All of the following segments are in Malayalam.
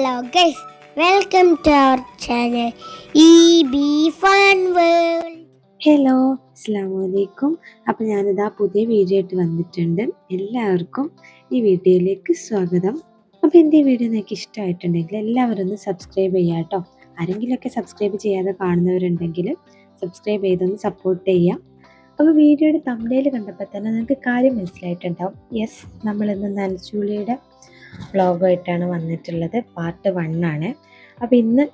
Hello guys welcome to our channel E B fun world hello Assam appam ഞാനിതാ പുതിയ വീഡിയോ ആയിട്ട് വന്നിട്ടുണ്ട്. എല്ലാവർക്കും ഈ വീഡിയോയിലേക്ക് സ്വാഗതം. അപ്പോൾ എന്റെ ഈ വീഡിയോ നിങ്ങൾക്ക് ഇഷ്ടമായിട്ടുണ്ടെങ്കിൽ എല്ലാവരും ഒന്ന് സബ്സ്ക്രൈബ് ചെയ്യുക കേട്ടോ. ആരെങ്കിലുമൊക്കെ സബ്സ്ക്രൈബ് ചെയ്യാതെ കാണുന്നവരുണ്ടെങ്കിൽ സബ്സ്ക്രൈബ് ചെയ്തൊന്ന് സപ്പോർട്ട് ചെയ്യാം. അപ്പോൾ വീഡിയോയുടെ തമ്മിൽ കണ്ടപ്പോൾ തന്നെ നിങ്ങൾക്ക് കാര്യം മനസ്സിലായിട്ടുണ്ടാവും. യെസ് നമ്മളിന്ന് നനച്ചൂളിയുടെ വ്ളോഗായിട്ടാണ് വന്നിട്ടുള്ളത്. പാർട്ട് വൺ ആണ് അപ്പോൾ ഇന്ന്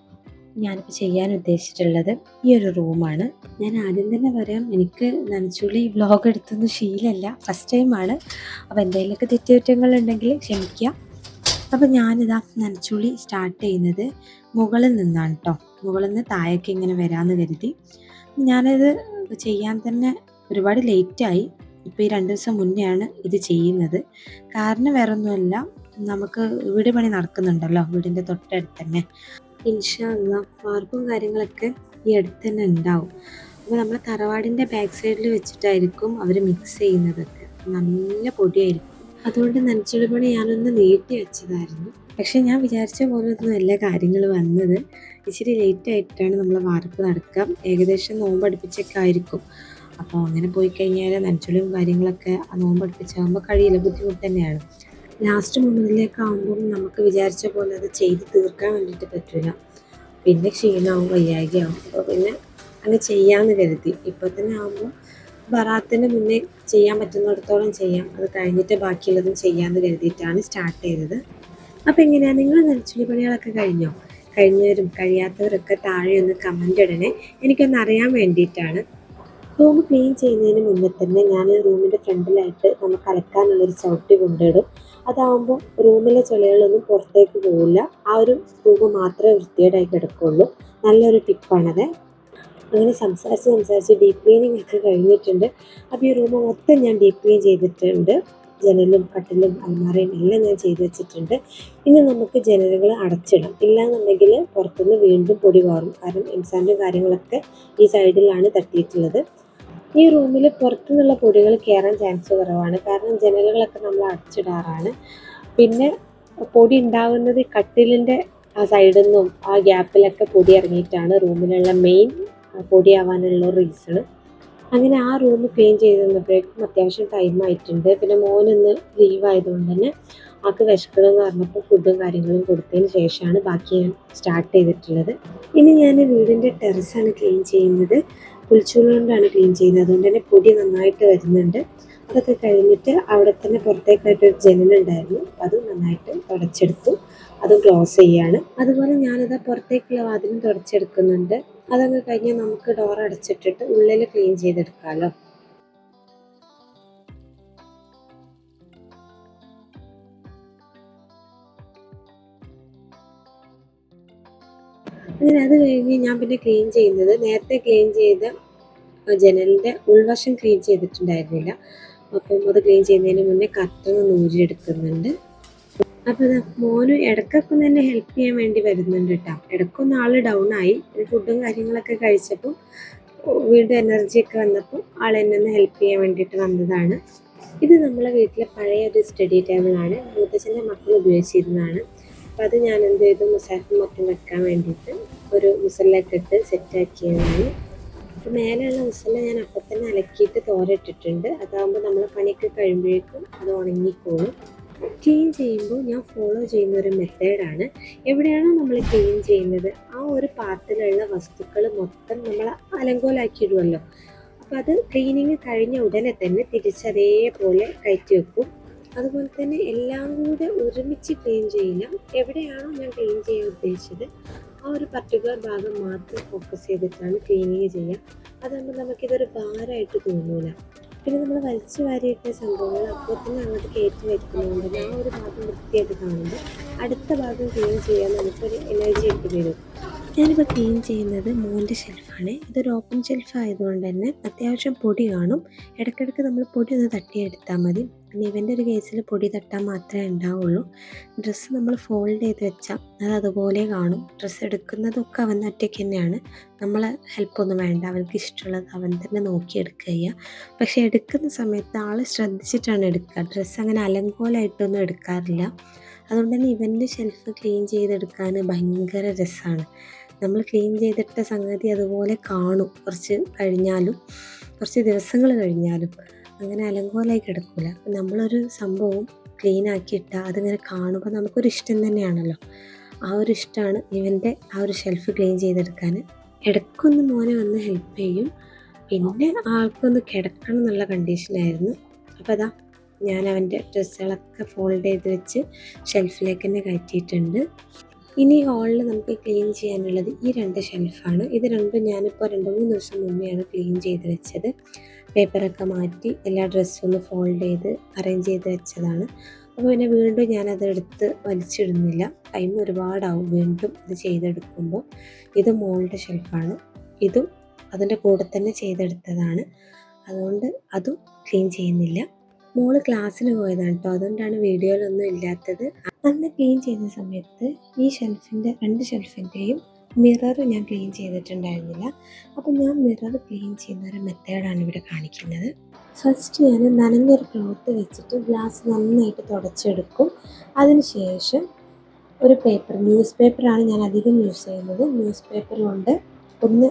ഞാനിപ്പോൾ ചെയ്യാൻ ഉദ്ദേശിച്ചിട്ടുള്ളത് ഈ ഒരു റൂമാണ്. ഞാൻ ആദ്യം തന്നെ പറയാം എനിക്ക് നനച്ചുള്ളി വ്ളോഗ് എടുത്തൊന്നും ശീലമല്ല ഫസ്റ്റ് ടൈമാണ് അപ്പോൾ എന്തെങ്കിലുമൊക്കെ തെറ്റുകുറ്റങ്ങളുണ്ടെങ്കിൽ ക്ഷമിക്കുക. അപ്പോൾ ഞാനിതാ നനച്ചുള്ളി സ്റ്റാർട്ട് ചെയ്യുന്നത് മുകളിൽ നിന്നാണ് കേട്ടോ മുകളിൽ നിന്ന് താഴേക്ക് ഇങ്ങനെ വരാമെന്ന് കരുതി. ഞാനത് ചെയ്യാൻ തന്നെ ഒരുപാട് ലേറ്റായി ഇപ്പോൾ ഈ രണ്ട് ദിവസം മുന്നെയാണ് ഇത് ചെയ്യുന്നത്. കാരണം വേറെ ഒന്നുമല്ല നമുക്ക് വീട് പണി നടക്കുന്നുണ്ടല്ലോ വീടിന്റെ തൊട്ടടുത്ത് തന്നെ ഇൻഷാല്ല വാർപ്പും കാര്യങ്ങളൊക്കെ ഈ അടുത്ത് തന്നെ ഉണ്ടാവും. അപ്പോൾ നമ്മൾ തറവാടിന്റെ ബാക്ക് സൈഡിൽ വെച്ചിട്ടായിരിക്കും അവർ മിക്സ് ചെയ്യുന്നതൊക്കെ. നല്ല പൊടിയായിരിക്കും. അതുകൊണ്ട് നനച്ചുള്ളി പണി ഞാനൊന്ന് നീട്ടി വെച്ചതായിരുന്നു. പക്ഷേ ഞാൻ വിചാരിച്ച പോലെ ഒന്നും എല്ലാ കാര്യങ്ങൾ വന്നത്. ഇച്ചിരി ലേറ്റ് ആയിട്ടാണ് നമ്മൾ വാർപ്പ് നടക്കുക ഏകദേശം നോമ്പടുപ്പിച്ചൊക്കെ ആയിരിക്കും. അപ്പോൾ അങ്ങനെ പോയി കഴിഞ്ഞാൽ നനച്ചുളിയും കാര്യങ്ങളൊക്കെ നോമ്പടുപ്പിച്ചാകുമ്പോൾ കഴിയില്ല ബുദ്ധിമുട്ട് തന്നെയാണ്. ലാസ്റ്റ് മൊമെന്റിലേക്ക് ആകുമ്പം നമുക്ക് വിചാരിച്ച പോലെ അത് ചെയ്ത് തീർക്കാൻ വേണ്ടിയിട്ട് പറ്റില്ല പിന്നെ ക്ഷീണമാവും വയ്യായികയാവും. അപ്പോൾ പിന്നെ അങ്ങ് ചെയ്യാമെന്ന് കരുതി. ഇപ്പോൾ തന്നെ ആകുമ്പോൾ ബറാത്തിന് മുന്നേ ചെയ്യാൻ പറ്റുന്നിടത്തോളം ചെയ്യാം. അത് കഴിഞ്ഞിട്ട് ബാക്കിയുള്ളതും ചെയ്യാമെന്ന് കരുതിയിട്ടാണ് സ്റ്റാർട്ട് ചെയ്തത്. അപ്പോൾ എങ്ങനെയാണ് നിങ്ങൾ നെൽച്ചുലി പണികളൊക്കെ കഴിഞ്ഞോ? കഴിഞ്ഞവരും കഴിയാത്തവരൊക്കെ താഴെ ഒന്ന് കമന്റ് ഇടണേ. എനിക്കൊന്ന് അറിയാൻ വേണ്ടിയിട്ടാണ്. റൂം ക്ലീൻ ചെയ്യുന്നതിന് മുന്നേ തന്നെ ഞാൻ റൂമിന്റെ ഫ്രണ്ടിലായിട്ട് നമുക്ക് അലക്കാനുള്ളൊരു ചവിട്ടി കൊണ്ടിടും അതാവുമ്പോൾ റൂമിലെ ചെളികളൊന്നും പുറത്തേക്ക് പോകില്ല ആ ഒരു റൂം മാത്രമേ വൃത്തികേടായി കിടക്കുള്ളൂ. നല്ലൊരു ടിപ്പാണത്. അങ്ങനെ സംസാരിച്ച് സംസാരിച്ച് ഡീപ്പ് ക്ലീനിങ് ഒക്കെ കഴിഞ്ഞിട്ടുണ്ട്. അപ്പോൾ ഈ റൂം മൊത്തം ഞാൻ ഡീപ്പ് ക്ലീൻ ചെയ്തിട്ടുണ്ട്. ജനലും കട്ടിലും അലമാറയും എല്ലാം ഞാൻ ചെയ്തു വെച്ചിട്ടുണ്ട്. ഇനി നമുക്ക് ജനലുകൾ അടച്ചിടാം. ഇല്ലാന്നുണ്ടെങ്കിൽ പുറത്തുനിന്ന് വീണ്ടും പൊടി മാറും കാരണം എംസാന്റും കാര്യങ്ങളൊക്കെ ഈ സൈഡിലാണ് തട്ടിയിട്ടുള്ളത്. ഈ റൂമിൽ പുറത്തുനിന്നുള്ള പൊടികൾ കയറാൻ ചാൻസ് കുറവാണ്. കാരണം ജനലുകളൊക്കെ നമ്മൾ അടച്ചിടാറാണ്. പിന്നെ പൊടി ഉണ്ടാകുന്നത് കട്ടിലിന്റെ ആ സൈഡിൽ നിന്നും ആ ഗ്യാപ്പിലൊക്കെ പൊടി ഇറങ്ങിയിട്ടാണ് റൂമിലുള്ള മെയിൻ പൊടിയാവാനുള്ള റീസൺ അങ്ങനെ ആ റൂം ക്ലീൻ ചെയ്ത് തന്നപ്പോഴേക്കും അത്യാവശ്യം ടൈം ആയിട്ടുണ്ട്. പിന്നെ മോനൊന്ന് ലീവ് ആയതുകൊണ്ട് തന്നെ ആൾക്ക് വിശക്കണമെന്ന് പറഞ്ഞപ്പോൾ ഫുഡും കാര്യങ്ങളും കൊടുത്തതിന് ശേഷമാണ് ബാക്കി ഞാൻ സ്റ്റാർട്ട് ചെയ്തിട്ടുള്ളത്. ഇനി ഞാൻ വീടിന്റെ ടെറസാണ് ക്ലീൻ ചെയ്യുന്നത്. പുൽച്ചൂൽ കൊണ്ടാണ് ക്ലീൻ ചെയ്യുന്നത്. അതുകൊണ്ട് തന്നെ പൊടി നന്നായിട്ട് വരുന്നുണ്ട്. അതൊക്കെ കഴിഞ്ഞിട്ട് അവിടെ തന്നെ പുറത്തേക്കായിട്ട് ഒരു ജനലുണ്ടായിരുന്നു അത് നന്നായിട്ട് തുടച്ചെടുത്തു. അത് ക്ലോസ് ചെയ്യാണ്. അതുപോലെ ഞാനത് പുറത്തേക്കുള്ള വാതിലും തുടച്ചെടുക്കുന്നുണ്ട്. അതങ്ങ് കഴിഞ്ഞ് നമുക്ക് ഡോർ അടച്ചിട്ടിട്ട് ഉള്ളിൽ ക്ലീൻ ചെയ്തെടുക്കാമല്ലോ അങ്ങനെ അത് കഴിഞ്ഞ് ഞാൻ പിന്നെ ക്ലീൻ ചെയ്യുന്നത് നേരത്തെ ക്ലീൻ ചെയ്ത ജനലിന്റെ ഉൾവശം ക്ലീൻ ചെയ്തിട്ടുണ്ടായിരുന്നില്ല. അപ്പം അത് ക്ലീൻ ചെയ്യുന്നതിന് മുന്നേ കർട്ടൻ നൂരിയെടുക്കുന്നുണ്ട് അപ്പോൾ മോനു ഇടയ്ക്കൊക്കെ തന്നെ ഹെൽപ്പ് ചെയ്യാൻ വേണ്ടി വരുന്നുണ്ട് കേട്ടോ ഇടയ്ക്കൊന്ന് ആൾ ഡൗൺ ആയി. ഫുഡും കാര്യങ്ങളൊക്കെ കഴിച്ചപ്പോൾ വീണ്ടും എനർജി ഒക്കെ വന്നപ്പോൾ ആൾ എന്നെ ഒന്ന് ഹെൽപ്പ് ചെയ്യാൻ വേണ്ടിയിട്ട് വന്നതാണ്. ഇത് നമ്മളെ വീട്ടിലെ പഴയ ഒരു സ്റ്റഡി ടേബിളാണ് മൂത്തച്ഛന്റെ മക്കൾ ഉപയോഗിച്ചിരുന്നതാണ്. അപ്പം അത് ഞാൻ എന്ത് ചെയ്തു? മുസാഫും മറ്റും വെക്കാൻ വേണ്ടിയിട്ട് ഒരു മുസല്ലൊക്കെ ഇട്ട് സെറ്റാക്കിയതാണ് അപ്പോൾ മേലെയുള്ള മുസല്ല ഞാൻ അപ്പം തന്നെ അലക്കിയിട്ട് തോരട്ടിട്ടുണ്ട് അതാകുമ്പോൾ നമ്മൾ പണിയൊക്കെ കഴിയുമ്പോഴേക്കും അത് ഉണങ്ങിക്കോളും. ക്ലീൻ ചെയ്യുമ്പോൾ ഞാൻ ഫോളോ ചെയ്യുന്ന ഒരു മെത്തേഡാണ് എവിടെയാണോ നമ്മൾ ക്ലീൻ ചെയ്യുന്നത് ആ ഒരു പാർട്ടിലുള്ള വസ്തുക്കൾ മൊത്തം നമ്മൾ അലങ്കോലാക്കിയിടുമല്ലോ അപ്പോൾ അത് ക്ലീനിങ് കഴിഞ്ഞ ഉടനെ തന്നെ തിരിച്ചതേപോലെ കയറ്റി വെക്കും. അതുപോലെ തന്നെ എല്ലാം കൂടെ ഒരുമിച്ച് ക്ലീൻ ചെയ്യില്ല എവിടെയാണോ ഞാൻ ക്ലീൻ ചെയ്യാൻ ഉദ്ദേശിച്ചത് ആ ഒരു പർട്ടിക്കുലർ ഭാഗം മാത്രം ഫോക്കസ് ചെയ്തിട്ടാണ് ക്ലീനിങ് ചെയ്യുക അതാകുമ്പോൾ നമുക്കിതൊരു ഭാരമായിട്ട് തോന്നൂല. പിന്നെ നമ്മൾ വലിച്ചു വാരിയിട്ട സംഭവങ്ങൾ അപ്പോൾ തന്നെ അങ്ങോട്ട് കയറ്റി വെക്കുന്നതുകൊണ്ട് ആ ഒരു ഭാഗം വൃത്തിയായിട്ട് കാണുമ്പോൾ അടുത്ത ഭാഗം ക്ലീൻ ചെയ്യാൻ നമുക്കൊരു എനർജി ഒക്കെ വരും. ഞാനിപ്പോൾ ക്ലീൻ ചെയ്യുന്നത് മോന്റെ ഷെൽഫാണ് ഇതൊരു ഓപ്പൺ ഷെൽഫ് ആയതുകൊണ്ട് തന്നെ അത്യാവശ്യം പൊടി കാണും. ഇടയ്ക്കിടയ്ക്ക് നമ്മൾ പൊടി ഒന്ന് തട്ടിയെടുത്താൽ മതി. പിന്നെ ഇവന്റെ ഒരു കേസിൽ പൊടി തട്ടാൻ മാത്രമേ ഉണ്ടാവുള്ളൂ. ഡ്രസ്സ് നമ്മൾ ഫോൾഡ് ചെയ്ത് വെച്ചാൽ അത് അതുപോലെ കാണും. ഡ്രസ്സ് എടുക്കുന്നതൊക്കെ അവൻ ഒറ്റയ്ക്ക് തന്നെയാണ്. നമ്മൾ ഹെൽപ്പൊന്നും വേണ്ട. അവൻക്ക് ഇഷ്ടമുള്ളത് അവൻ തന്നെ നോക്കിയെടുക്കുക ചെയ്യുക. പക്ഷേ എടുക്കുന്ന സമയത്ത് ആൾ ശ്രദ്ധിച്ചിട്ടാണ് എടുക്കുക. ഡ്രസ്സ് അങ്ങനെ അലങ്കോലമായിട്ടൊന്നും എടുക്കാറില്ല. അതുകൊണ്ട് തന്നെ ഇവന്റെ ഷെൽഫ് ക്ലീൻ ചെയ്തെടുക്കാൻ ഭയങ്കര രസമാണ് നമ്മൾ ക്ലീൻ ചെയ്തിട്ട സംഗതി അതുപോലെ കാണും. കുറച്ച് കഴിഞ്ഞാലും കുറച്ച് ദിവസങ്ങൾ കഴിഞ്ഞാലും. അങ്ങനെ അലങ്കോലായി കിടക്കില്ല നമ്മളൊരു സംഭവം ക്ലീൻ ആക്കിയിട്ടാൽ അതിങ്ങനെ കാണുമ്പോൾ നമുക്കൊരു ഇഷ്ടം തന്നെയാണല്ലോ. ആ ഒരു ഇഷ്ടമാണ് ഇവന്റെ ആ ഒരു ഷെൽഫ് ക്ലീൻ ചെയ്തെടുക്കാൻ ഇടയ്ക്കൊന്ന് മോനെ വന്ന് ഹെൽപ്പ് ചെയ്യും. പിന്നെ ആൾക്കൊന്ന് കിടക്കണം എന്നുള്ള കണ്ടീഷനായിരുന്നു അപ്പോൾ അതാ ഞാൻ അവന്റെ ഡ്രസ്സുകളൊക്കെ ഫോൾഡ് ചെയ്ത് വെച്ച് ഷെൽഫിലേക്ക് തന്നെ കയറ്റിയിട്ടുണ്ട്. ഇനി ഹാളിൽ നമുക്ക് ക്ലീൻ ചെയ്യാനുള്ളത് ഈ രണ്ട് ഷെൽഫാണ് ഇത് രണ്ടും ഞാനിപ്പോൾ രണ്ട് മൂന്ന് ദിവസം മുന്നെയാണ് ക്ലീൻ ചെയ്ത് വെച്ചത്. പേപ്പറൊക്കെ മാറ്റി എല്ലാ ഡ്രസ്സും ഒന്ന് ഫോൾഡ് ചെയ്ത് അറേഞ്ച് ചെയ്ത് വെച്ചതാണ്. അപ്പോൾ പിന്നെ വീണ്ടും ഞാനത് എടുത്ത് വലിച്ചിടുന്നില്ല. ടൈം ഒരുപാടാവും വീണ്ടും ഇത് ചെയ്തെടുക്കുമ്പോൾ. ഇത് മോളുടെ ഷെൽഫാണ്. ഇതും അതിന്റെ കൂടെ തന്നെ ചെയ്തെടുത്തതാണ്. അതുകൊണ്ട് അതും ക്ലീൻ ചെയ്യുന്നില്ല. മോൾ ക്ലാസ്സിന് പോയതാണ് കേട്ടോ. അതുകൊണ്ടാണ് വീഡിയോയിലൊന്നും ഇല്ലാത്തത്. അന്ന് ക്ലീൻ ചെയ്യുന്ന സമയത്ത് ഈ ഷെൽഫിന്റെ രണ്ട് ഷെൽഫിന്റെയും മിറർ ഞാൻ ക്ലീൻ ചെയ്തിട്ടുണ്ടായിരുന്നില്ല. അപ്പോൾ ഞാൻ മിറർ ക്ലീൻ ചെയ്യുന്ന ഒരു മെത്തേഡാണ് ഇവിടെ കാണിക്കുന്നത്. ഫസ്റ്റ് ഞാൻ നനഞ്ഞൊരു ക്ലോത്ത് വെച്ചിട്ട് ഗ്ലാസ് നന്നായിട്ട് തുടച്ചെടുക്കും. അതിനുശേഷം ഒരു പേപ്പർ ന്യൂസ് പേപ്പറാണ് ഞാൻ അധികം യൂസ് ചെയ്യുന്നത്. ന്യൂസ് പേപ്പർ കൊണ്ട് ഒന്ന്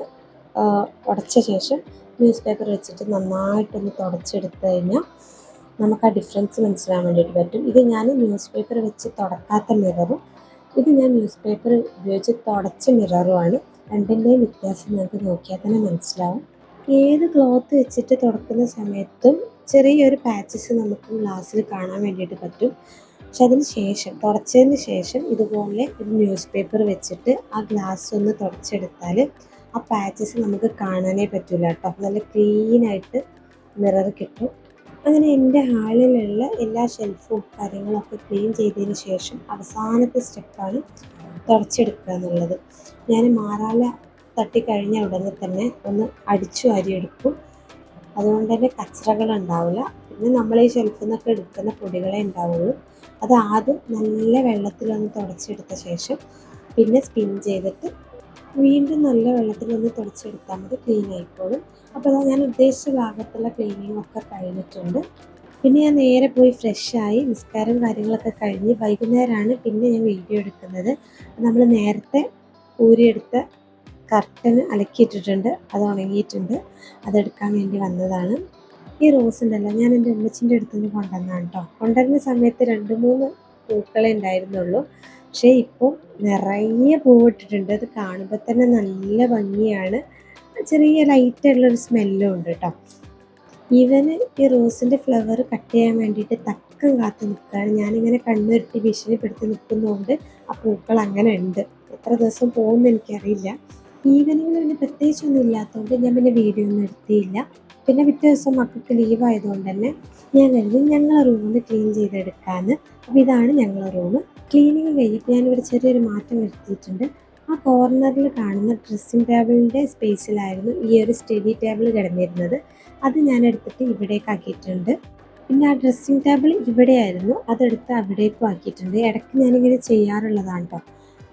ഉടച്ച ശേഷം ന്യൂസ് പേപ്പർ വെച്ചിട്ട് നന്നായിട്ടൊന്ന് തുടച്ചെടുത്ത് കഴിഞ്ഞാൽ നമുക്ക് ആ ഡിഫറൻസ് മനസ്സിലാൻ വേണ്ടിയിട്ട് പറ്റും. ഇത് ഞാൻ ന്യൂസ് പേപ്പർ വെച്ച് തുടക്കാത്ത മിററും ഇത് ഞാൻ ന്യൂസ് പേപ്പർ ഉപയോഗിച്ച് തുടച്ച മിററുമാണ് രണ്ടിന്റെയും വ്യത്യാസം നിങ്ങൾക്ക് നോക്കിയാൽ തന്നെ മനസ്സിലാവും. ഏത് ക്ലോത്ത് വെച്ചിട്ട് തുടക്കുന്ന സമയത്തും ചെറിയൊരു പാച്ചസ് നമുക്ക് ഗ്ലാസ്സിൽ കാണാൻ വേണ്ടിയിട്ട് പറ്റും. പക്ഷെ അതിന് ശേഷം തുടച്ചതിന് ശേഷം ഇതുപോലെ ഒരു ന്യൂസ് പേപ്പർ വെച്ചിട്ട് ആ ഗ്ലാസ് ഒന്ന് തുടച്ചെടുത്താൽ ആ പാച്ചസ് നമുക്ക് കാണാനേ പറ്റില്ല കേട്ടോ. നല്ല ക്ലീനായിട്ട് മിറർ കിട്ടും. അങ്ങനെ എന്റെ ഹാളിലുള്ള എല്ലാ ഷെൽഫും കാര്യങ്ങളൊക്കെ ക്ലീൻ ചെയ്തതിന് ശേഷം അവസാനത്തെ സ്റ്റെപ്പാണ് തുടച്ചെടുക്കുക എന്നുള്ളത്. ഞാൻ മാറാല തട്ടിക്കഴിഞ്ഞ ഉടനെ തന്നെ ഒന്ന് അടിച്ചു എടുക്കും. അതുകൊണ്ട് തന്നെ കച്ചറകൾ ഉണ്ടാവില്ല. പിന്നെ നമ്മൾ ഈ ഷെൽഫിൽ നിന്നൊക്കെ എടുക്കുന്ന പൊടികളെ ഉണ്ടാവുള്ളൂ. അത് ആദ്യം നല്ല വെള്ളത്തിലൊന്ന് തുടച്ചെടുത്ത ശേഷം പിന്നെ സ്പിൻ ചെയ്തിട്ട് വീണ്ടും നല്ല വെള്ളത്തിലൊന്ന് തുടച്ചെടുത്താൽ മതി ക്ലീൻ ആയിക്കോളും. അപ്പോൾ അതാ ഞാൻ ഉദ്ദേശിച്ച ഭാഗത്തുള്ള ക്ലീനിങ് ഒക്കെ കഴിഞ്ഞിട്ടുണ്ട്. പിന്നെ ഞാൻ നേരെ പോയി ഫ്രഷായി നിസ്കാരം കാര്യങ്ങളൊക്കെ കഴിഞ്ഞ് വൈകുന്നേരമാണ് പിന്നെ ഞാൻ വീഡിയോ എടുക്കുന്നത്. നമ്മൾ നേരത്തെ ഊരിയെടുത്ത കർട്ടൻ അലക്കിയിട്ടിട്ടുണ്ട് അത് ഉണങ്ങിയിട്ടുണ്ട്. അതെടുക്കാൻ വേണ്ടി വന്നതാണ്. ഈ റോസ് ഉണ്ടല്ലോ ഞാൻ എന്റെ ഉമ്മച്ചിന്റെ അടുത്തുനിന്ന് കൊണ്ടുവന്നാണ് കേട്ടോ കൊണ്ടുവരുന്ന സമയത്ത് രണ്ട് മൂന്ന് പൂക്കളെ ഉണ്ടായിരുന്നുള്ളൂ. പക്ഷേ ഇപ്പോൾ നിറയെ പൂവിട്ടിട്ടുണ്ട്. അത് കാണുമ്പോൾ തന്നെ നല്ല ഭംഗിയാണ്. ചെറിയ ലൈറ്റായിട്ടുള്ളൊരു സ്മെല്ലും ഉണ്ട് കേട്ടോ ഇവന് ഈ റോസിന്റെ ഫ്ലവർ കട്ട് ചെയ്യാൻ വേണ്ടിയിട്ട് തക്കം കാത്ത് നിൽക്കുകയാണ്. ഞാനിങ്ങനെ കണ്ണുരുട്ടി ഭീഷണിപ്പെടുത്തി നിൽക്കുന്നതുകൊണ്ട് ആ പൂക്കൾ അങ്ങനെ ഉണ്ട്. എത്ര ദിവസം പോകുമെന്ന് എനിക്കറിയില്ല. ഈവനിങ്ങിൽ പിന്നെ പ്രത്യേകിച്ചൊന്നും ഇല്ലാത്തതുകൊണ്ട് ഞാൻ പിന്നെ വീഡിയോ ഒന്നും എടുത്തിയില്ല പിന്നെ പിറ്റേ ദിവസം മക്കൾക്ക് ലീവ് ആയതുകൊണ്ട് തന്നെ ഞാൻ കരുതി ഞങ്ങളെ റൂമിൽ ക്ലീൻ ചെയ്തെടുക്കാമെന്ന് അപ്പോൾ ഇതാണ് ഞങ്ങളെ റൂം ക്ലീനിങ് കഴിഞ്ഞിട്ട് ഞാനിവിടെ ചെറിയൊരു മാറ്റം വരുത്തിയിട്ടുണ്ട്. ആ കോർണറിൽ കാണുന്ന ഡ്രസ്സിംഗ് ടേബിളിന്റെ സ്പേസിലായിരുന്നു ഈ ഒരു സ്റ്റഡി ടേബിൾ കിടന്നിരുന്നത്. അത് ഞാൻ എടുത്തിട്ട് ഇവിടേക്ക് ആക്കിയിട്ടുണ്ട്. പിന്നെ ആ ഡ്രസ്സിംഗ് ടേബിൾ ഇവിടെയായിരുന്നു. അതെടുത്ത് അവിടേക്കും ആക്കിയിട്ടുണ്ട്. ഇടയ്ക്ക് ഞാനിങ്ങനെ ചെയ്യാറുള്ളതാണ് കേട്ടോ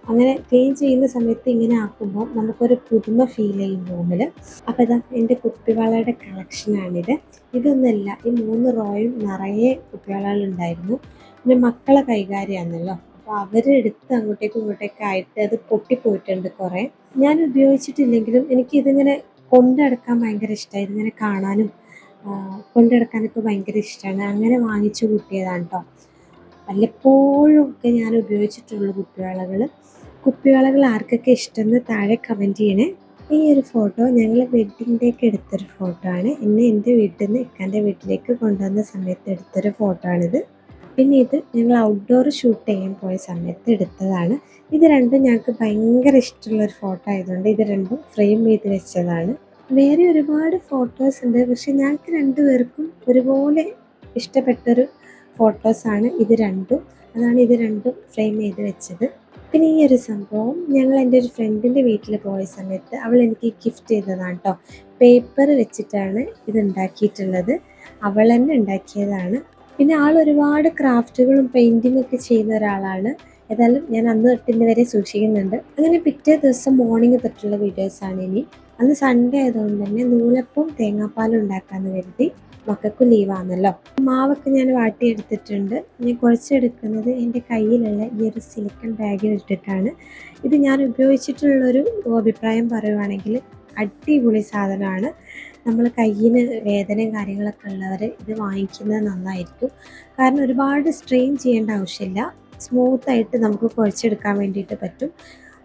അങ്ങനെ ക്ലീൻ ചെയ്യുന്ന സമയത്ത് ഇങ്ങനെ ആക്കുമ്പോൾ നമുക്കൊരു പുതുമ ഫീൽ ചെയ്യും റൂമിൽ അപ്പോൾ ഇതാ എന്റെ കുപ്പിവാളയുടെ കളക്ഷനാണിത് ഇതൊന്നുമല്ല ഈ മൂന്ന് റോയും നിറയെ കുപ്പിവളകളുണ്ടായിരുന്നു പിന്നെ മക്കളെ കൈകാര്യമാണല്ലോ അപ്പോൾ അവരെടുത്ത് അങ്ങോട്ടേക്കും ഇങ്ങോട്ടേക്കും ആയിട്ട് അത് പൊട്ടിപ്പോയിട്ടുണ്ട് കുറേ. ഞാൻ ഉപയോഗിച്ചിട്ടില്ലെങ്കിലും എനിക്കിതിങ്ങനെ കൊണ്ടെടുക്കാൻ ഭയങ്കര ഇഷ്ടമായി ഇതിങ്ങനെ കാണാനും കൊണ്ടെടുക്കാനൊക്കെ ഭയങ്കര ഇഷ്ടമാണ് അങ്ങനെ വാങ്ങിച്ചു കൂട്ടിയതാണ് കേട്ടോ വല്ലപ്പോഴും ഒക്കെ ഞാൻ ഉപയോഗിച്ചിട്ടുള്ള കുപ്പിവളകൾ കുപ്പിവളകൾ ആർക്കൊക്കെ ഇഷ്ടമെന്ന് താഴെ കമന്റ് ചെയ്യണേ. ഈ ഒരു ഫോട്ടോ ഞങ്ങൾ വെഡിങ്ങിന്റെയൊക്കെ എടുത്തൊരു ഫോട്ടോ ആണ്. എന്നെ എന്റെ വീട്ടിൽ നിന്ന് ഇക്കാന്റെ വീട്ടിലേക്ക് കൊണ്ടുവന്ന സമയത്ത് എടുത്തൊരു ഫോട്ടോ ആണിത്. പിന്നെ ഇത് ഞങ്ങൾ ഔട്ട്ഡോർ ഷൂട്ട് ചെയ്യാൻ പോയ സമയത്ത് എടുത്തതാണ്. ഇത് രണ്ടും ഞങ്ങൾക്ക് ഭയങ്കര ഇഷ്ടമുള്ളൊരു ഫോട്ടോ ആയതുകൊണ്ട് ഇത് രണ്ടും ഫ്രെയിം ചെയ്ത് വെച്ചതാണ്. വേറെ ഒരുപാട് ഫോട്ടോസ് ഉണ്ട്. പക്ഷെ ഞങ്ങൾക്ക് രണ്ടുപേർക്കും ഒരുപോലെ ഇഷ്ടപ്പെട്ടൊരു ഫോട്ടോസാണ് ഇത് രണ്ടും. അതാണ് ഇത് രണ്ടും ഫ്രെയിം ചെയ്ത് വെച്ചത്. പിന്നെ ഈ ഒരു സംഭവം ഞങ്ങൾ എന്റെ ഒരു ഫ്രണ്ടിന്റെ വീട്ടിൽ പോയ സമയത്ത് അവൾ എനിക്ക് ഗിഫ്റ്റ് ചെയ്തതാണ് കേട്ടോ പേപ്പർ വെച്ചിട്ടാണ് ഇത് ഉണ്ടാക്കിയിട്ടുള്ളത്. അവൾ തന്നെ ഉണ്ടാക്കിയതാണ്. പിന്നെ ആൾ ഒരുപാട് ക്രാഫ്റ്റുകളും പെയിന്റിങ് ഒക്കെ ചെയ്യുന്ന ഒരാളാണ്. ഏതായാലും ഞാൻ അന്ന് തൊട്ട് ഇന്ന് വരെ സൂക്ഷിക്കുന്നുണ്ട്. അങ്ങനെ പിറ്റേ ദിവസം മോർണിംഗ് തൊട്ടുള്ള വീഡിയോസാണ് ഇനി. അന്ന് സൺഡേ ആയതുകൊണ്ട് തന്നെ നൂലപ്പം തേങ്ങാപ്പാലും ഉണ്ടാക്കാമെന്ന് കരുതി മക്കൾക്കും ലീവാണല്ലോ മാവൊക്കെ ഞാൻ വാട്ടിയെടുത്തിട്ടുണ്ട്. ഞാൻ കുഴച്ചെടുക്കുന്നത് എന്റെ കയ്യിലുള്ള ഈ ഒരു സിലിക്കൺ ബാഗിൽ ഇട്ടിട്ടാണ്. ഇത് ഞാൻ ഉപയോഗിച്ചിട്ടുള്ളൊരു അഭിപ്രായം പറയുവാണെങ്കിൽ അടിപൊളി സാധനമാണ്. നമ്മൾ കയ്യിന് വേദനയും കാര്യങ്ങളൊക്കെ ഉള്ളവർ ഇത് വാങ്ങിക്കുന്നത് നന്നായിരിക്കും. കാരണം ഒരുപാട് സ്ട്രെയിൻ ചെയ്യേണ്ട ആവശ്യമില്ല. സ്മൂത്തായിട്ട് നമുക്ക് കുഴച്ചെടുക്കാൻ വേണ്ടിയിട്ട് പറ്റും.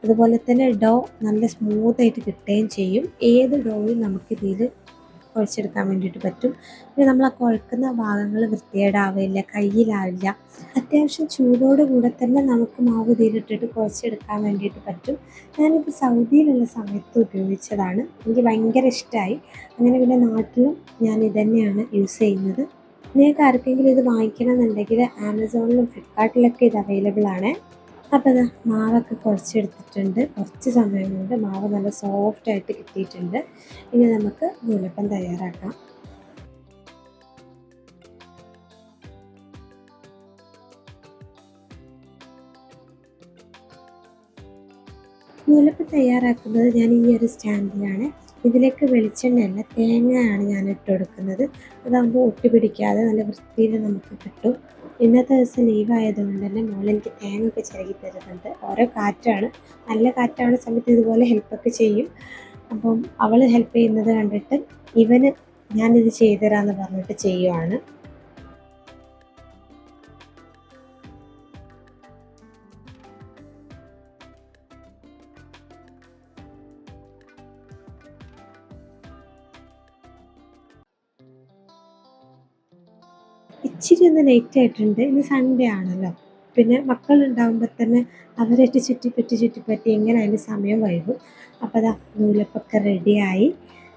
അതുപോലെ തന്നെ ഡോ നല്ല സ്മൂത്തായിട്ട് കിട്ടുകയും ചെയ്യും. ഏത് ഡോയും നമുക്കിതിൽ കുഴച്ചെടുക്കാൻ വേണ്ടിയിട്ട് പറ്റും. പിന്നെ നമ്മൾ ആ കുഴക്കുന്ന ഭാഗങ്ങൾ വൃത്തികേടാവില്ല കയ്യിലാവില്ല. അത്യാവശ്യം ചൂടോട് കൂടെ തന്നെ നമുക്ക് മാവ് തീരിട്ടിട്ട് കുഴച്ചെടുക്കാൻ വേണ്ടിയിട്ട് പറ്റും. ഞാനിത് സൗദിയിലുള്ള സമയത്ത് ഉപയോഗിച്ചതാണ്. എനിക്ക് ഭയങ്കര ഇഷ്ടമായി അങ്ങനെ പിന്നെ നാട്ടിലും ഞാൻ ഇതന്നെയാണ് യൂസ് ചെയ്യുന്നത്. നിങ്ങൾക്ക് ആർക്കെങ്കിലും ഇത് വാങ്ങിക്കണം എന്നുണ്ടെങ്കിൽ ആമസോണിലും ഫ്ലിപ്കാർട്ടിലൊക്കെ ഇത് അവൈലബിൾ ആണ്. അപ്പോൾ ഇത് മാവൊക്കെ കുറച്ചെടുത്തിട്ടുണ്ട്. കുറച്ച് സമയം കൊണ്ട് മാവ് നല്ല സോഫ്റ്റ് ആയിട്ട് കിട്ടിയിട്ടുണ്ട്. ഇനി നമുക്ക് നൂലപ്പം തയ്യാറാക്കാം. നൂലപ്പം തയ്യാറാക്കുന്നത് ഞാൻ ഈ ഒരു സ്റ്റാൻഡിലാണ്. ഇതിലേക്ക് വെളിച്ചെണ്ണയല്ല തേങ്ങയാണ് ഞാൻ ഇട്ട് കൊടുക്കുന്നത്. അതാകുമ്പോൾ ഒട്ടി പിടിക്കാതെ നല്ല വൃത്തിയിൽ നമുക്ക് കിട്ടും. ഇന്നത്തെ ദിവസം ലീവ് ആയതുകൊണ്ട് തന്നെ മോൾ എനിക്ക് തേങ്ങ ചിരകി തരുന്നുണ്ട്. ഓരോ കാറ്റാണ്. നല്ല കാറ്റാണ് സമയത്ത് ഇതുപോലെ ഹെൽപ്പൊക്കെ ചെയ്യും. അപ്പം അവൾ ഹെൽപ്പ് ചെയ്യുന്നത് കണ്ടിട്ട് ഇവന് ഞാനിത് ചെയ്തുതരാമെന്ന് പറഞ്ഞിട്ട് ചെയ്യുവാണ്. ഇച്ചിരി ഒന്ന് ലേറ്റ് ആയിട്ടുണ്ട്. ഇന്ന് സൺഡേ ആണല്ലോ. പിന്നെ മക്കൾ മക്കളുണ്ടാകുമ്പോൾ തന്നെ അവരായിട്ട് ചുറ്റിപ്പറ്റി ചുറ്റിപ്പറ്റി എങ്ങനെ അതിന് സമയം വൈകും. അപ്പോൾ അതാ നൂലപ്പൊക്കെ റെഡിയായി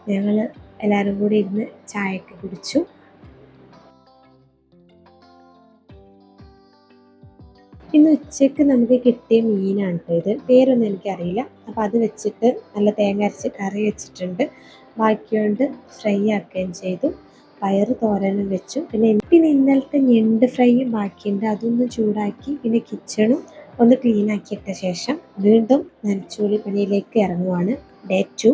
ഞങ്ങൾ എല്ലാവരും കൂടി ഇരുന്ന് ചായയൊക്കെ കുടിച്ചു. ഇന്ന് ഉച്ചയ്ക്ക് നമുക്ക് കിട്ടിയ മീനാണ് ഇത്. പേരൊന്നും എനിക്കറിയില്ല. അപ്പോൾ അത് വെച്ചിട്ട് നല്ല തേങ്ങ അരച്ച് കറി വെച്ചിട്ടുണ്ട്. ബാക്കിയുണ്ട് ഫ്രൈ ആക്കുകയും ചെയ്തു. പയറ് തോരനും വെച്ചു. പിന്നെ പിന്നെ ഇന്നലത്തെ ഞണ്ട് ഫ്രൈയും ബാക്കിയുണ്ട്. അതൊന്ന് ചൂടാക്കി പിന്നെ കിച്ചണും ഒന്ന് ക്ലീൻ ആക്കിയിട്ട ശേഷം വീണ്ടും നനച്ചുകൂലി പണിയിലേക്ക് ഇറങ്ങുവാണ്. ഡേ ടു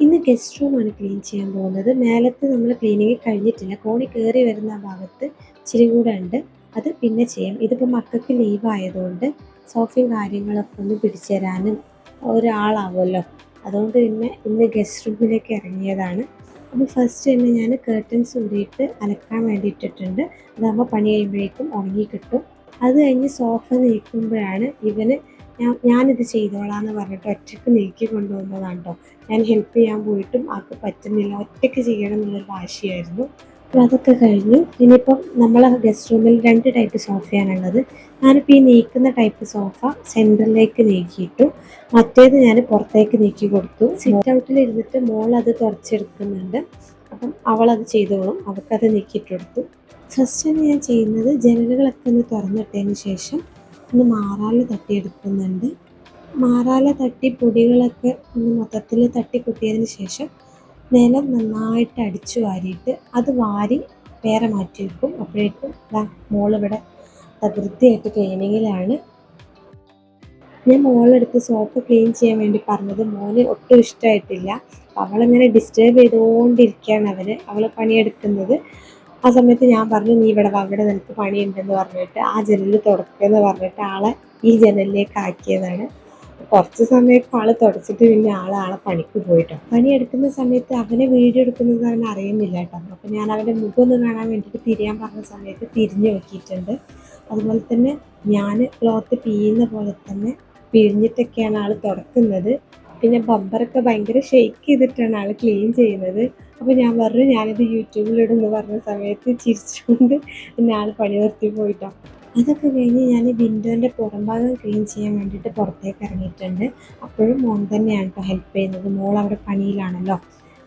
ഇന്ന് ഗസ്റ്റ് റൂമാണ് ക്ലീൻ ചെയ്യാൻ പോകുന്നത്. മേലത്ത് നമ്മൾ ക്ലീനിങ് കഴിഞ്ഞിട്ടില്ല. കോണി കയറി വരുന്ന ഭാഗത്ത് ഇച്ചിരി കൂടെ ഉണ്ട്. അത് പിന്നെ ചെയ്യാം. ഇതിപ്പോൾ മക്കൾക്ക് ലീവ് ആയതുകൊണ്ട് സോഫയും കാര്യങ്ങളൊക്കെ ഒന്ന് പിടിച്ചു തരാനും ഒരാളാവുമല്ലോ. അതുകൊണ്ട് പിന്നെ ഇന്ന് ഗസ്റ്റ് റൂമിലേക്ക് ഇറങ്ങിയതാണ്. അപ്പോൾ ഫസ്റ്റ് തന്നെ ഞാൻ കേർട്ടൻസ് ഊരിയിട്ട് അലക്കാൻ വേണ്ടിയിട്ടിട്ടുണ്ട്. അതാകുമ്പോൾ പണി കഴിയുമ്പോഴേക്കും ഉണങ്ങി കിട്ടും. അത് കഴിഞ്ഞ് സോഫ നീക്കുമ്പോഴാണ് ഇവന് ഞാൻ ഇത് ചെയ്തോളാം എന്ന് പറഞ്ഞിട്ട് ഒറ്റയ്ക്ക് നീക്കി കൊണ്ടുവന്നതാണ് കേട്ടോ ഞാൻ ഹെൽപ്പ് ചെയ്യാൻ പോയിട്ടും ആൾക്ക് പറ്റുന്നില്ല. ഒറ്റയ്ക്ക് ചെയ്യണം എന്നുള്ളൊരു വാശിയായിരുന്നു. അപ്പോൾ അതൊക്കെ കഴിഞ്ഞു. ഇനിയിപ്പം നമ്മളെ ഗസ്റ്റ് റൂമിൽ രണ്ട് ടൈപ്പ് സോഫയാണ് ഉള്ളത് ഞാനിപ്പോൾ ഈ നീക്കുന്ന ടൈപ്പ് സോഫ സെന്ററിലേക്ക് നീക്കിയിട്ടു. മറ്റേത് ഞാൻ പുറത്തേക്ക് നീക്കി കൊടുത്തു. സിറ്റ് ഔട്ടിൽ ഇരുന്നിട്ട് മോൾ അത് തുറച്ചെടുക്കുന്നുണ്ട്. അപ്പം അവളത് ചെയ്തോളും. അവൾക്കത് നീക്കിയിട്ട് കൊടുത്തു. ഫസ്റ്റ് തന്നെ ഞാൻ ചെയ്യുന്നത് ജനലുകളൊക്കെ ഒന്ന് തുറന്നിട്ടതിന് ശേഷം ഒന്ന് മാറാല തട്ടിയെടുക്കുന്നുണ്ട്. മാറാല തട്ടി പൊടികളൊക്കെ ഒന്ന് മൊത്തത്തിൽ തട്ടി കുട്ടിയതിന് ശേഷം നിലം നന്നായിട്ട് അടിച്ചു വാരിയിട്ട് അത് വാരി വേറെ മാറ്റി വെക്കും. അപ്പോഴേക്കും ദാ മോളിവിടെ വൃത്തിയായിട്ട് ക്ലീനിങ്ങിലാണ് ഞാൻ മോളെടുത്ത് സോഫ ക്ലീൻ ചെയ്യാൻ വേണ്ടി പറഞ്ഞത് മോന് ഒട്ടും ഇഷ്ടമായിട്ടില്ല. അവളിങ്ങനെ ഡിസ്റ്റേബ് ചെയ്തുകൊണ്ടിരിക്കുകയാണ് അവന്. അവൾ പണിയെടുക്കുന്നത്. ആ സമയത്ത് ഞാൻ പറഞ്ഞു നീ ഇവിടെ അവിടെ നിനക്ക് പണിയുണ്ടെന്ന് പറഞ്ഞിട്ട് ആ ജനലിൽ തുടക്കുമെന്ന് പറഞ്ഞിട്ട് ആളെ ഈ ജനലിലേക്ക് ആക്കിയതാണ്. കുറച്ച് സമയത്ത് ആൾ തുടച്ചിട്ട് പിന്നെ ആൾ ആളെ പണിക്ക് പോയിട്ടോ. പണിയെടുക്കുന്ന സമയത്ത് അവനെ വീഡിയോ എടുക്കുന്നത് അവൻ അറിയുന്നില്ല കേട്ടോ. അപ്പം ഞാൻ അവന്റെ മുഖം ഒന്ന് കാണാൻ വേണ്ടിയിട്ട് തിരിയാൻ പറഞ്ഞ സമയത്ത് തിരിഞ്ഞു നോക്കിയിട്ടുണ്ട്. അതുപോലെ തന്നെ ഞാൻ ക്ലോത്ത് പിയുന്ന പോലെ തന്നെ പിഴിഞ്ഞിട്ടൊക്കെയാണ് ആൾ തുടക്കുന്നത്. പിന്നെ ബബ്ബറൊക്കെ ഭയങ്കര ഷെയ്ക്ക് ചെയ്തിട്ടാണ് ആൾ ക്ലീൻ ചെയ്യുന്നത്. അപ്പോൾ ഞാൻ പറഞ്ഞു ഞാനിത് യൂട്യൂബിലിടുന്നു പറഞ്ഞ സമയത്ത് ചിരിച്ചുകൊണ്ട് പിന്നെ ആൾ പണി നിർത്തി പോയിട്ടോ. അതൊക്കെ കഴിഞ്ഞ് ഞാൻ വിൻഡോന്റെ പുറംഭാഗം ക്ലീൻ ചെയ്യാൻ വേണ്ടിയിട്ട് പുറത്തേക്ക് ഇറങ്ങിയിട്ടുണ്ട്. അപ്പോഴും മോൻ തന്നെയാണ് ഇപ്പോൾ ഹെൽപ്പ് ചെയ്യുന്നത്. മോൾ അവിടെ പണിയിലാണല്ലോ.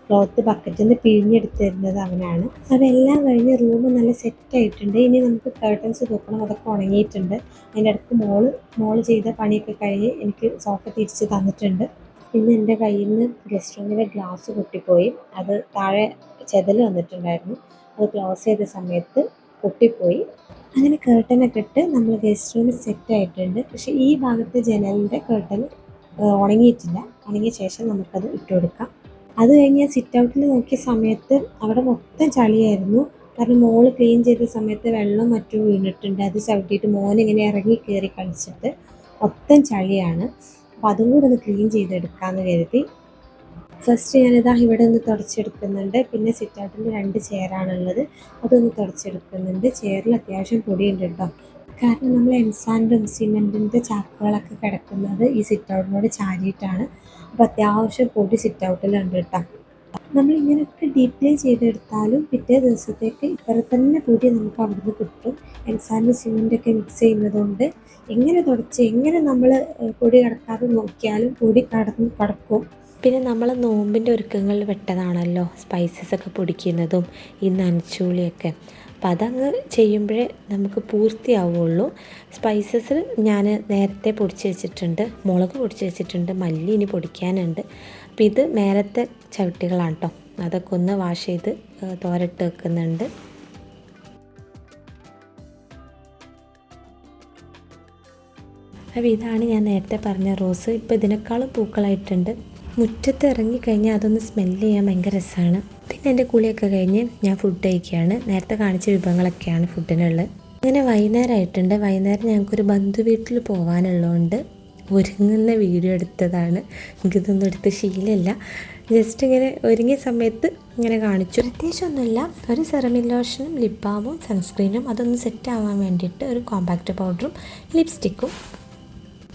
ക്ലോത്ത് ബക്കറ്റിൽ നിന്ന് പിഴിഞ്ഞെടുത്ത് തരുന്നത് അവനാണ്. അതെല്ലാം കഴിഞ്ഞ് റൂം നല്ല സെറ്റ് ആയിട്ടുണ്ട്. ഇനി നമുക്ക് കർട്ടൻസ് തൂക്കണം. അതൊക്കെ ഉണങ്ങിയിട്ടുണ്ട്. അതിന്റെ ഇടയ്ക്ക് മോൾ മോൾ ചെയ്ത പണിയൊക്കെ കഴിഞ്ഞ് എനിക്ക് സോഫ തിരിച്ച് തന്നിട്ടുണ്ട്. പിന്നെ എന്റെ കയ്യിൽ നിന്ന് ഗസ്റ്റ് റൂമിലെ ഗ്ലാസ് പൊട്ടിപ്പോയി. അത് താഴെ ചെതൽ വന്നിട്ടുണ്ടായിരുന്നു. അത് ക്ലോസ് ചെയ്ത സമയത്ത് പൊട്ടിപ്പോയി. അങ്ങനെ കേട്ടനൊക്കെ ഇട്ട് നമ്മൾ ഗസ്റ്റ് റൂമിൽ സെറ്റ് ആയിട്ടുണ്ട്. പക്ഷേ ഈ ഭാഗത്തെ ജനലിന്റെ കേട്ടൻ ഉണങ്ങിയിട്ടില്ല. ഉണങ്ങിയ ശേഷം നമുക്കത് ഇട്ട് കൊടുക്കാം. അത് കഴിഞ്ഞ് സിറ്റ് ഔട്ടിൽ നോക്കിയ സമയത്ത് അവിടെ മൊത്തം ചളിയായിരുന്നു. കാരണം മോൾ ക്ലീൻ ചെയ്ത സമയത്ത് വെള്ളം മറ്റും വീണിട്ടുണ്ട്. അത് ചവിട്ടിയിട്ട് മോൻ ഇങ്ങനെ ഇറങ്ങി കയറി കളിച്ചിട്ട് മൊത്തം ചളിയാണ്. അപ്പോൾ അതും കൂടെ ഒന്ന് ക്ലീൻ ചെയ്തെടുക്കാമെന്ന് കരുതി. ഫസ്റ്റ് ഞാനിതാ ഇവിടെ ഒന്ന് തുടച്ചെടുക്കുന്നുണ്ട്. പിന്നെ സിറ്റൗട്ടിൽ രണ്ട് ചെയറാണുള്ളത് അതൊന്ന് തുടച്ചെടുക്കുന്നുണ്ട്. ചെയറിൽ അത്യാവശ്യം പൊടിയുണ്ട് കേട്ടോ കാരണം നമ്മൾ എംസാൻഡും സിമെന്റിന്റെ ചാക്കുകളൊക്കെ കിടക്കുന്നത് ഈ സിറ്റൗട്ടിനോട് ചാരിയിട്ടാണ്. അപ്പോൾ അത്യാവശ്യം പൊടി സിറ്റൗട്ടിലുണ്ട് കേട്ടോ നമ്മൾ ഇങ്ങനെയൊക്കെ ഡീപ് ക്ലീൻ ചെയ്തെടുത്താലും പിറ്റേ ദിവസത്തേക്ക് ഇത്ര തന്നെ പൊടി നമുക്ക് അവിടുന്ന് കിട്ടും. എംസാൻഡ് സിമെന്റൊക്കെ മിക്സ് ചെയ്യുന്നതുകൊണ്ട് എങ്ങനെ തുടച്ച് എങ്ങനെ നമ്മൾ പൊടി കടക്കാതെ നോക്കിയാലും പൊടി കടന്ന് കടക്കും. പിന്നെ നമ്മൾ നോമ്പിന്റെ ഒരുക്കങ്ങളിൽ പെട്ടതാണല്ലോ സ്പൈസസ് ഒക്കെ പൊടിക്കുന്നതും ഈ നനച്ചുള്ളിയൊക്കെ അപ്പം അതങ്ങ് ചെയ്യുമ്പോഴേ നമുക്ക് പൂർത്തിയാവുള്ളൂ. സ്പൈസസ് ഞാൻ നേരത്തെ പൊടിച്ച് വെച്ചിട്ടുണ്ട്. മുളക് പൊടിച്ച് വെച്ചിട്ടുണ്ട്. മല്ലി ഇനി പൊടിക്കാനുണ്ട്. അപ്പോൾ ഇത് നേരത്തെ ചവിട്ടികളാണ് കേട്ടോ അതൊക്കെ ഒന്ന് വാഷ് ചെയ്ത് തോരട്ട് വെക്കുന്നുണ്ട്. അപ്പോൾ ഇതാണ് ഞാൻ നേരത്തെ പറഞ്ഞ റോസ്. ഇപ്പോൾ ഇതിനേക്കാളും പൂക്കളായിട്ടുണ്ട്. മുറ്റത്ത് ഇറങ്ങിക്കഴിഞ്ഞാൽ അതൊന്ന് സ്മെല്ല് ചെയ്യാൻ ഭയങ്കര രസമാണ് പിന്നെ എന്റെ കുളിയൊക്കെ കഴിഞ്ഞ് ഞാൻ ഫുഡ് കഴിക്കുകയാണ്. നേരത്തെ കാണിച്ച വിഭവങ്ങളൊക്കെയാണ് ഫുഡിനുള്ളത് അങ്ങനെ വൈകുന്നേരമായിട്ടുണ്ട് വൈകുന്നേരം ഞങ്ങൾക്കൊരു ബന്ധു വീട്ടിൽ പോകാനുള്ളതുകൊണ്ട് ഒരുങ്ങുന്ന വീഡിയോ എടുത്തതാണ്. എനിക്കിതൊന്നും എടുത്ത് ശീലമില്ല. ജസ്റ്റ് ഇങ്ങനെ ഒരുങ്ങിയ സമയത്ത് ഇങ്ങനെ കാണിച്ചു. പ്രത്യേകിച്ചൊന്നുമില്ല. ഒരു സെറമിൻ ലോഷനും ലിപ് ബാമും സൺസ്ക്രീനും അതൊന്ന് സെറ്റ് ആവാൻ വേണ്ടിയിട്ട് ഒരു കോമ്പാക്റ്റ് പൗഡറും ലിപ്സ്റ്റിക്കും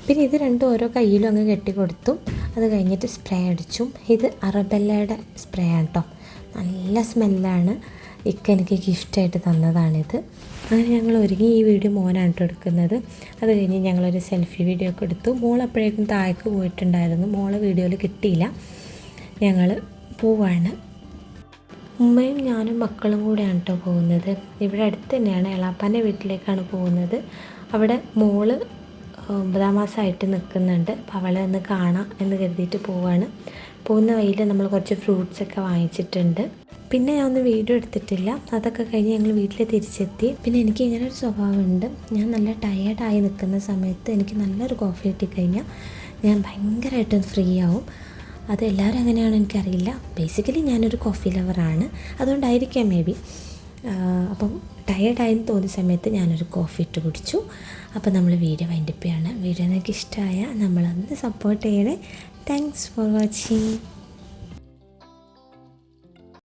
പിന്നെ ഇത് രണ്ടും ഓരോ കയ്യിലും അങ്ങ് കെട്ടിക്കൊടുത്തു. അത് കഴിഞ്ഞിട്ട് സ്പ്രേ അടിച്ചു. ഇത് അറബെല്ലയുടെ സ്പ്രേ ആണ് കേട്ടോ നല്ല സ്മെല്ലാണ് ഇക്ക എനിക്ക് ഗിഫ്റ്റായിട്ട് തന്നതാണിത്. അങ്ങനെ ഞങ്ങൾ ഒരുങ്ങി ഈ വീഡിയോ മോനാണ് എടുക്കുന്നത്. അത് കഴിഞ്ഞ് ഞങ്ങളൊരു സെൽഫി വീഡിയോ ഒക്കെ എടുത്തു. മോൾ അപ്പോഴേക്കും താഴേക്ക് പോയിട്ടുണ്ടായിരുന്നു. മോളെ വീഡിയോയിൽ കിട്ടിയില്ല. ഞങ്ങൾ പോവാണ്. ഉമ്മയും ഞാനും മക്കളും കൂടെയാണ് കേട്ടോ പോകുന്നത്. ഇവിടെ അടുത്ത് തന്നെയാണ് എളാപ്പാന്റെ വീട്ടിലേക്കാണ് പോകുന്നത്. അവിടെ മോൾ ഒമ്പതാം മാസമായിട്ട് നിൽക്കുന്നുണ്ട്. അപ്പോൾ അവളെ ഒന്ന് കാണാം എന്ന് കരുതിയിട്ട് പോവാണ്. പോകുന്ന വഴിയിൽ നമ്മൾ കുറച്ച് ഫ്രൂട്ട്സ് ഒക്കെ വാങ്ങിച്ചിട്ടുണ്ട്. പിന്നെ ഞാൻ ഒന്നും വീഡിയോ എടുത്തിട്ടില്ല. അതൊക്കെ കഴിഞ്ഞ് ഞങ്ങൾ വീട്ടിൽ തിരിച്ചെത്തി. പിന്നെ എനിക്ക് ഇങ്ങനെ ഒരു സ്വഭാവമുണ്ട്. ഞാൻ നല്ല ടയേർഡായി നിൽക്കുന്ന സമയത്ത് എനിക്ക് നല്ലൊരു കോഫി കിട്ടിക്കഴിഞ്ഞാൽ ഞാൻ ഭയങ്കരമായിട്ടും ഫ്രീ ആവും. അത് എല്ലാവരും അങ്ങനെയാണോ എനിക്കറിയില്ല. ബേസിക്കലി ഞാനൊരു കോഫി ലവറാണ് അതുകൊണ്ടായിരിക്കാം മേ ബി അപ്പം ടയേർഡായെന്ന് തോന്നിയ സമയത്ത് ഞാനൊരു കോഫി ഇട്ട് കുടിച്ചു. അപ്പോൾ നമ്മൾ വീഡിയോ വൈൻഡപ്പ് ചെയ്യാണ്. വീഡിയോ നിങ്ങൾക്ക് ഇഷ്ടമായ നമ്മളൊന്ന് സപ്പോർട്ട് ചെയ്യണേ. Thanks for watching